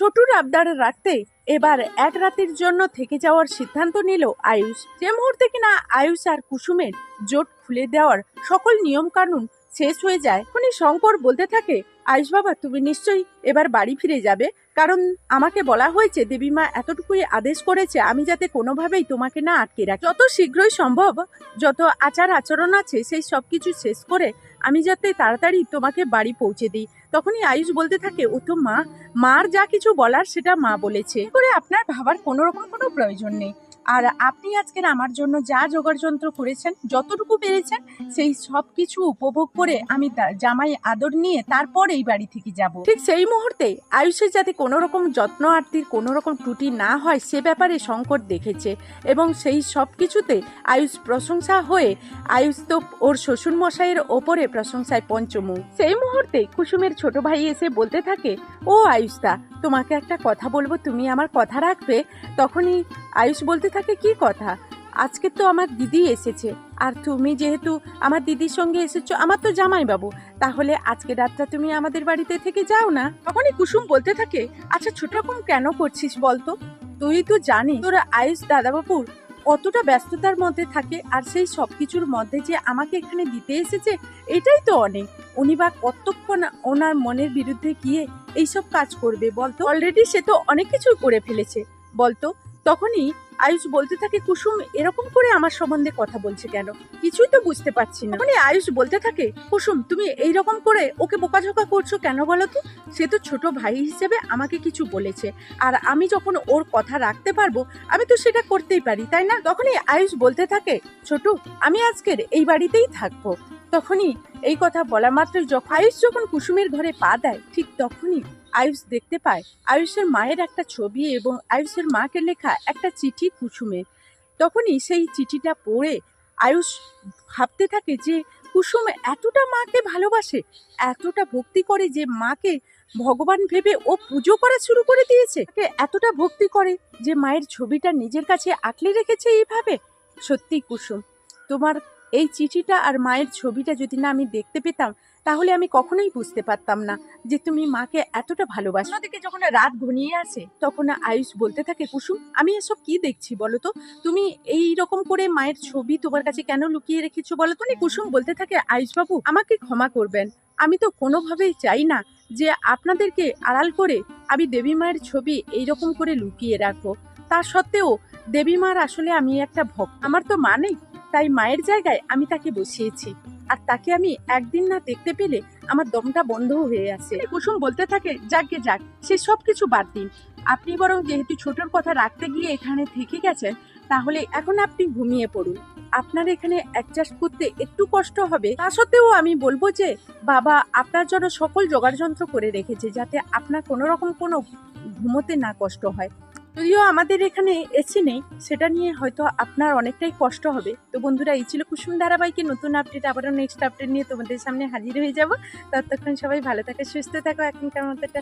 ছোটুর আবদার রাখতে এবার এক রাতের জন্য থেকে যাওয়ার সিদ্ধান্ত নিল আয়ুষ। যে মুহূর্তে কিনা আয়ুষ আর কুসুমের জোট খুলে দেওয়ার সকল নিয়ম কানুন শেষ হয়ে যায় উনি শঙ্কর বলতে থাকে, আয়ুষ বাবা, তুমি নিশ্চয়ই এবার বাড়ি ফিরে যাবে। কারণ আমাকে বলা হয়েছে, দেবীমা এতটুকুই আদেশ করেছে, আমি যাতে কোনোভাবেই তোমাকে না আটকে রাখি। যত শীঘ্রই সম্ভব, যত আচার আচরণ আছে, সেই সব কিছু শেষ করে আমি যাতে তাড়াতাড়ি তোমাকে বাড়ি পৌঁছে দিই। তখনই আয়ুষ বলতে থাকে ও তো মা, মার যা কিছু বলার সেটা মা বলেছে। করে আপনার ভাবার কোনো রকম কোনো প্রয়োজন নেই। আর আপনি আজকের আমার জন্য যা জোগাড় যন্ত্র করেছেন, যতটুকু পেরেছেন, সেই সব কিছু উপভোগ করে আমি জামাই আদর নিয়ে তারপর এই বাড়ি থেকে যাব। ঠিক সেই মুহূর্তে আয়ুষের যাতে কোনো রকম যত্ন আরতির কোনো রকম ত্রুটি না হয়, সে ব্যাপারে সংকট দেখেছে এবং সেই সব কিছুতে আয়ুষ প্রশংসা হয়ে আয়ুষ তো ওর শ্বশুর মশাইয়ের ওপরে প্রশংসায় পঞ্চমুখ। সেই মুহূর্তে কুসুমের ছোট ভাই এসে বলতে থাকে, ও আয়ুষদা, তোমাকে একটা কথা বলব, তুমি আমার কথা রাখবে? তখনই আয়ুষ বলতে থাকে কি কথা? আজকে তো আমার দিদি এসেছে। আর তুমি যেহেতু আমার দিদির সঙ্গে এসেছ, আমার তো জামাই বাবু তাহলে আজকে রাতটা তুমি আমাদের বাড়িতে থেকে যাও না। তখনই কুসুম বলতে থাকে আচ্ছা ছোট রকম কেন করছিস বলতো? তুই তো জানি তোর আয়ুষ দাদাবাবুর কতটা ব্যস্ততার মধ্যে থাকে, আর সেই সব কিছুর মধ্যে যে আমাকে এখানে দিতে এসেছে, এটাই তো অনেক। উনি বা কতক্ষণ ওনার মনের বিরুদ্ধে গিয়ে এইসব কাজ করবে বলতো? অলরেডি সে তো অনেক কিছুই করে ফেলেছে। বলতো তখনই আয়ুষ বলতে থাকে, কুসুম, এরকম করে আমার সম্বন্ধে কথা বলছে কেন? কিছুই তো বুঝতে পারছি না। তখনই আয়ুষ বলতে থাকে, কুসুম, তুমি এই রকম করে ওকে বোকাঝোকা করছ কেন বলো তো? সে তো ছোট ভাই হিসেবে আমাকে কিছু বলেছে। আর আমি যখন ওর কথা রাখতে পারব, আমি তো সেটা করতেই পারি, তাই না? তখনই আয়ুষ বলতে থাকে, ছোট, আমি আজকের এই বাড়িতেই থাকব। তখনই এই কথা বলা যখন আয়ুষ যখন কুসুমের ঘরে পা দেয়, ঠিক তখনই আয়ুষ দেখতে পায় আয়ুষের মায়ের একটা ছবি এবং আয়ুষের মাকে লেখা একটা চিঠি কুসুমে তখনই সেই চিঠিটা পড়ে আয়ুষ ভাবতে থাকে যে, কুসুম এতটা মাকে ভালোবাসে, এতটা ভক্তি করে যে মাকে ভগবান ভেবে ও পুজো করা শুরু করে দিয়েছে। এতটা ভক্তি করে যে মায়ের ছবিটা নিজের কাছে আঁকলে রেখেছে এইভাবে। সত্যি কুসুম, তোমার এই চিঠিটা আর মায়ের ছবিটা যদি না আমি দেখতে পেতাম, তাহলে আমি কখনোই বুঝতে পারতাম না যে তুমি মাকে এতটা ভালোবাসো। অন্যদিকে যখন রাত ঘনিয়ে আসে, তখন আয়ুষ বলতে থাকে, কুসুম, আমি এসব কি দেখছি বলো তো? তুমি এই রকম করে মায়ের ছবি তোমার কাছে কেন লুকিয়ে রেখেছো বলো তো? নি কুসুম বলতে থাকে আয়ুষ বাবু আমাকে ক্ষমা করবেন। আমি তো কোনোভাবেই চাই না যে আপনাদেরকে আড়াল করে আমি দেবী মায়ের ছবি এই রকম করে লুকিয়ে রাখব। তা সত্ত্বেও দেবী মার আসলে আমি একটা ভক্ত। আমার তো মা নেই, তাই মায়ের জায়গায় আমি তাকে বসিয়েছি। আর তাকে আমি একদিন না দেখতে পেলে আমার দমটা বন্ধ হয়ে আসে কুসুম বলতে থাকে যাকে যাক, সে সব কিছু বাদ দিন। আপনি বরং যেহেতু ছোটর কথা রাখতে গিয়ে এখানে থেকে গেছেন, তাহলে এখন আপনি ঘুমিয়ে পড়ুন। আপনার এখানে অ্যাডজাস্ট করতে একটু কষ্ট হবে। তা সত্ত্বেও আমি বলব যে, বাবা আপনার জন্য সকল যোগাড়যন্ত্র করে রেখেছে যাতে আপনার কোনো রকম কোনো ঘুমোতে না কষ্ট হয়। যদিও আমাদের এখানে এসি নেই, সেটা নিয়ে হয়তো আপনার অনেকটাই কষ্ট হবে। তো বন্ধুরা, এই ছিল কুসুম ধারাবাহিকের নতুন আপডেট আবারও নেক্সট আপডেট নিয়ে তোমাদের সামনে হাজির হয়ে যাব। ততক্ষণ সবাই ভালো থাকে, সুস্থ থাকো, এখনকার মতো